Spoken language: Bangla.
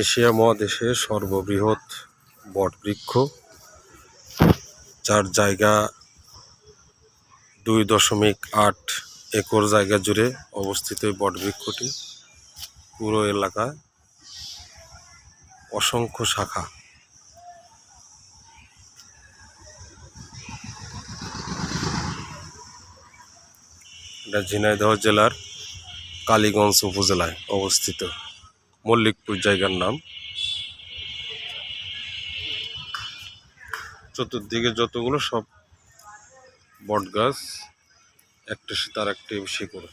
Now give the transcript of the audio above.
এশিয়া মহাদেশের সর্ববৃহৎ বটবৃক্ষ, যার জায়গা দুই দশমিক আট একর জায়গা জুড়ে অবস্থিত এই বটবৃক্ষটি পুরো এলাকায় অসংখ্য শাখা। এটা ঝিনাইদহ জেলার কালীগঞ্জ উপজেলায় অবস্থিত। মল্লিকপুর জায়গার নাম। চতুর্দিকে যতগুলো সব বট গাছ একটা সাথে আর একটা বেশি করে।